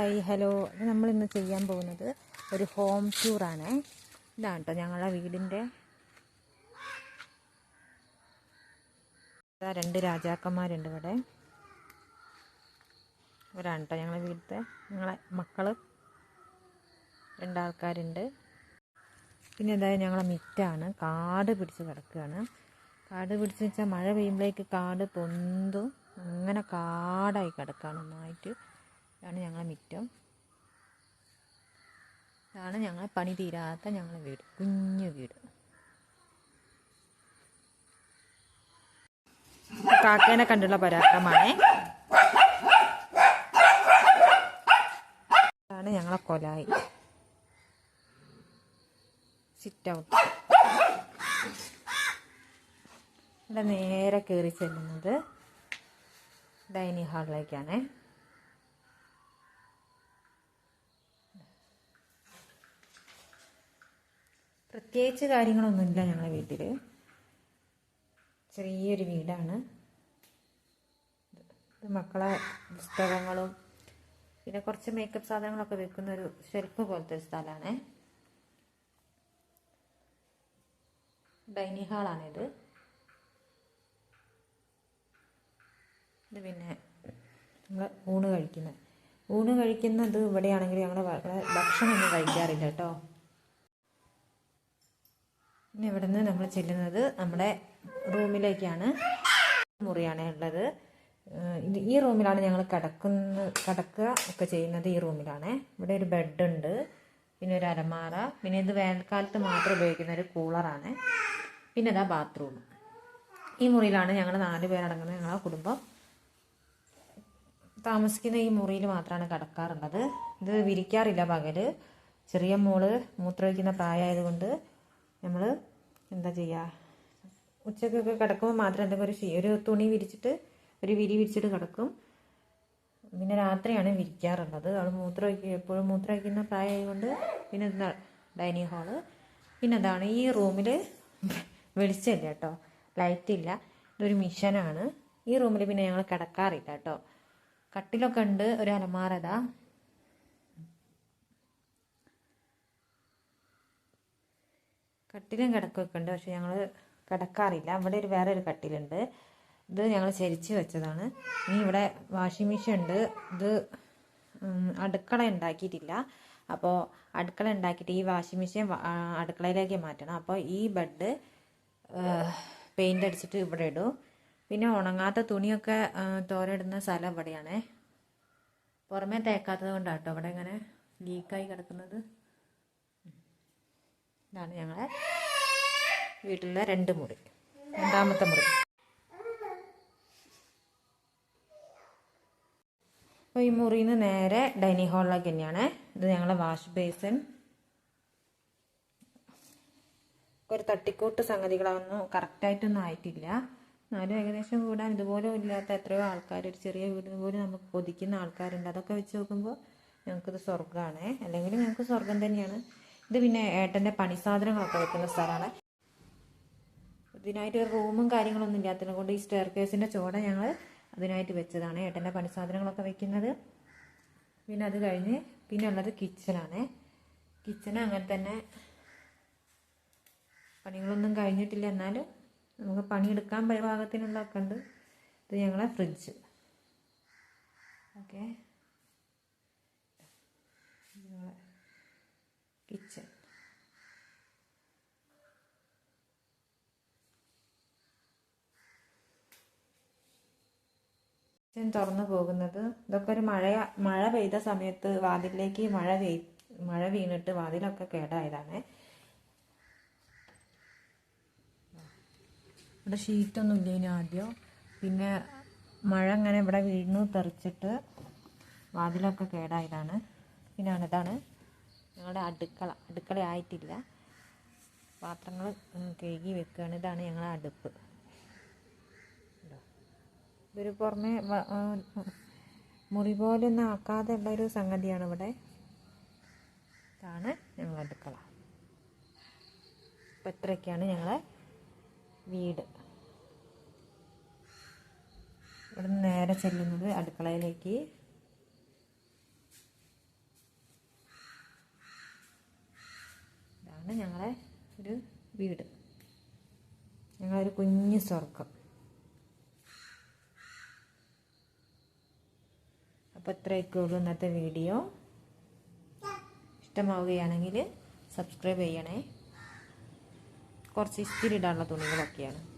Hi hello. നമ്മൾ ഇന്ന് ചെയ്യാൻ പോകുന്നത് ഒരു ഹോം ടൂറാണ് ഇതാണ് കേട്ടോ ഞങ്ങളുടെ വീടിന്റെ രണ്ട് രാജാക്കന്മാരുണ്ട് ഇവിടെ. ഇവരാണ് കേട്ടോ ഞങ്ങളുടെ വീട്ടിലത്തെ. ഞങ്ങളെ മക്കൾ രണ്ടാൾക്കാരുണ്ട് പിന്നെ എന്തായാലും ഞങ്ങളെ മിറ്റാണ്. കാട് പിടിച്ച് കിടക്കുകയാണ്. കാട് പിടിച്ച് വെച്ചാൽ മഴ പെയ്യുമ്പോഴേക്ക് കാട് പൊന്തും. അങ്ങനെ കാടായി കിടക്കുകയാണ് നന്നായിട്ട്. ഇതാണ് ഞങ്ങളെ മുറ്റം. ഇതാണ് ഞങ്ങളെ പണി തീരാത്ത ഞങ്ങളെ വീട് കുഞ്ഞു വീട്. കാക്കേനെ കണ്ടുള്ള പരാക്രമാണ് ഇതാണ് ഞങ്ങളെ കൊലായി. സിറ്റ് ഔട്ട് ഇവിടെ നേരെ കയറി ചെല്ലുന്നത് ഡൈനിങ് ഹാളിലേക്കാണ്. പ്രത്യേകിച്ച് കാര്യങ്ങളൊന്നുമില്ല ഞങ്ങളുടെ വീട്ടിൽ ചെറിയൊരു വീടാണ്. ഇത് മക്കളെ പുസ്തകങ്ങളും പിന്നെ കുറച്ച് മേക്കപ്പ് സാധനങ്ങളൊക്കെ വെക്കുന്ന ഒരു ഷെൽഫ് പോലത്തെ ഒരു സ്ഥലമാണ്. ഡൈനിങ് ഹാളാണിത് ഇത്. പിന്നെ നമ്മൾ ഊണ് കഴിക്കുന്നത് ഊണ് കഴിക്കുന്നത് ഇവിടെയാണെങ്കിൽ ഞങ്ങൾ ഭക്ഷണമൊന്നും കഴിക്കാറില്ല കേട്ടോ. പിന്നെ ഇവിടെ നിന്ന് നമ്മൾ ചെല്ലുന്നത് നമ്മുടെ റൂമിലേക്കാണ്. മുറിയാണ് ഉള്ളത്. ഈ റൂമിലാണ് ഞങ്ങൾ കിടക്കുന്ന കിടക്കുക ഒക്കെ ചെയ്യുന്നത് ഈ റൂമിലാണ്. ഇവിടെ ഒരു ബെഡുണ്ട് പിന്നെ ഒരു അലമാറ പിന്നെ ഇത് വേനൽക്കാലത്ത് മാത്രം ഉപയോഗിക്കുന്ന ഒരു കൂളറാണ്. പിന്നെ ഇതാ ബാത്റൂം. ഈ മുറിയിലാണ് ഞങ്ങൾ നാല് പേരടങ്ങുന്ന ഞങ്ങളുടെ കുടുംബം. താമസിക്കുന്ന ഈ മുറിയിൽ മാത്രമാണ് കിടക്കാറുള്ളത്. ഇത് വിരിക്കാറില്ല പകൽ. ചെറിയ മോൾ മൂത്രമൊഴിക്കുന്ന പ്രായമായതുകൊണ്ട് നമ്മൾ എന്താ ചെയ്യുക ഉച്ചക്കൊക്കെ കിടക്കുമ്പോൾ മാത്രം എന്തെങ്കിലും ഒരു ഒരു തുണി വിരിച്ചിട്ട് ഒരു വിരി വിരിച്ചിട്ട് കിടക്കും. പിന്നെ രാത്രിയാണ് വിരിക്കാറുള്ളത്. അവൾ മൂത്രമൊഴിക്കുക എപ്പോഴും മൂത്രമൊഴിക്കുന്ന പ്രായമായതുകൊണ്ട് പിന്നെ എന്താ ഡൈനിങ് ഹാൾ. പിന്നെ അതാണ് ഈ റൂമിൽ വെളിച്ചമില്ല കേട്ടോ. ലൈറ്റ് ഇല്ല ഇതൊരു മിഷനാണ്. ഈ റൂമിൽ പിന്നെ ഞങ്ങൾ കിടക്കാറില്ല കേട്ടോ. കട്ടിലൊക്കെ ഉണ്ട് ഒരു അലമാരതാ കട്ടിലും കിടക്കൊക്കെ ഉണ്ട്. പക്ഷെ ഞങ്ങൾ കിടക്കാറില്ല. ഇവിടെ ഒരു വേറെ ഒരു കട്ടിലുണ്ട്. ഇത് ഞങ്ങൾ ചരിച്ച് വെച്ചതാണ്. ഇനി ഇവിടെ വാഷിംഗ് മെഷീൻ ഉണ്ട്. ഇത് അടുക്കള ഉണ്ടാക്കിയിട്ടില്ല. അപ്പോൾ അടുക്കള ഉണ്ടാക്കിയിട്ട് ഈ വാഷിംഗ് മെഷീൻ അടുക്കളയിലേക്ക് മാറ്റണം. അപ്പോൾ ഈ ബെഡ് പെയിന്റ് അടിച്ചിട്ട് ഇവിടെ ഇടും. പിന്നെ ഉണങ്ങാത്ത തുണിയൊക്കെ തോരയിടുന്ന സ്ഥലം ഇവിടെയാണ്. പുറമേ തേക്കാത്തത് കൊണ്ടാണ് കേട്ടോ ഇവിടെ ഇങ്ങനെ ലീക്കായി കിടക്കുന്നത്. ഇതാണ് ഞങ്ങളെ വീട്ടിലെ രണ്ട് മുറി. രണ്ടാമത്തെ മുറി. അപ്പോൾ ഈ മുറിയിൽ നിന്ന് നേരെ ഡൈനിങ് ഹാളിലേക്ക് തന്നെയാണ്. ഇത് ഞങ്ങളെ വാഷ് ബേസിൻ. ഒരു തട്ടിക്കൂട്ട് സംഗതികളൊന്നും കറക്റ്റായിട്ടൊന്നും ആയിട്ടില്ല. എന്നാലും ഏകദേശം കൂടാൻ ഇതുപോലെ ഇല്ലാത്ത എത്രയോ ആൾക്കാർ ഒരു ചെറിയ വീടിന് പോലും നമുക്ക് കൊതിക്കുന്ന ആൾക്കാരുണ്ട്. അതൊക്കെ വെച്ച് നോക്കുമ്പോൾ ഞങ്ങൾക്കിത് സ്വർഗമാണ് അല്ലെങ്കിൽ ഞങ്ങൾക്ക് സ്വർഗം തന്നെയാണ്. ഇത് പിന്നെ ഏട്ടന്റെ പണി സാധനങ്ങളൊക്കെ വെക്കുന്ന സ്ഥലമാണ്. ഇതിനായിട്ട് റൂമും കാര്യങ്ങളൊന്നും ഇല്ലാത്തതിനെ കൊണ്ട് ഈ സ്റ്റെയർ കേസിന്റെ ചോട ഞങ്ങൾ അതിനായിട്ട് വെച്ചതാണ് ഏട്ടന്റെ പണി സാധനങ്ങളൊക്കെ വെക്കുന്നത്. പിന്നെ അത് കഴിഞ്ഞ് പിന്നെ ഉള്ളത് കിച്ചണാണ് കിച്ചൺ അങ്ങനെ തന്നെ പണികളൊന്നും കഴിഞ്ഞിട്ടില്ല. എന്നാലും നമുക്ക് പണിയെടുക്കാൻ പാകത്തിനുള്ളതൊക്കെ ഉണ്ട്. ഇത് ഞങ്ങളെ ഫ്രിഡ്ജ് ഓക്കെ ഞങ്ങളെ കിച്ചൺ. കിച്ചൺ തുറന്നു പോകുന്നത്. ഇതൊക്കെ ഒരു മഴ മഴ പെയ്ത സമയത്ത് വാതിലിലേക്ക് മഴ പെയ് മഴ വീണിട്ട് വാതിലൊക്കെ കേടായതാണ്. ഇവിടെ ഷീറ്റൊന്നും ഇല്ല ഇനി ആദ്യം. പിന്നെ മഴ അങ്ങനെ ഇവിടെ വീണു തെറിച്ചിട്ട് വാതിലൊക്കെ കേടായതാണ്. പിന്നെ ഇതാണ് ഞങ്ങളുടെ അടുക്കള അടുക്കള ആയിട്ടില്ല. പാത്രങ്ങൾ കഴുകി വെക്കുകയാണ് ഇതാണ് ഞങ്ങളുടെ അടുപ്പ്. ഇതാ. ഇതൊരു പുറമെ മുറി പോലെ ഒന്നും ആക്കാതെ സംഗതിയാണ് ഇവിടെ. ഇതാണ് ഞങ്ങളുടെ അടുക്കള. അപ്പം ഇത്രയൊക്കെയാണ് ഞങ്ങളെ വീട്. ഇവിടെ നേരെ ചെല്ലുന്നത് അടുക്കളയിലേക്ക്. വീട്. ഞങ്ങളൊരു കുഞ്ഞു സ്വർഗം അപ്പോൾ ഇത്രയൊക്കെ ഉള്ളൂ ഇന്നത്തെ വീഡിയോ. ഇഷ്ടമാവുകയാണെങ്കിൽ സബ്സ്ക്രൈബ് ചെയ്യണേ. കുറച്ച് ഇസ്തിരി തുണികളൊക്കെയാണ്.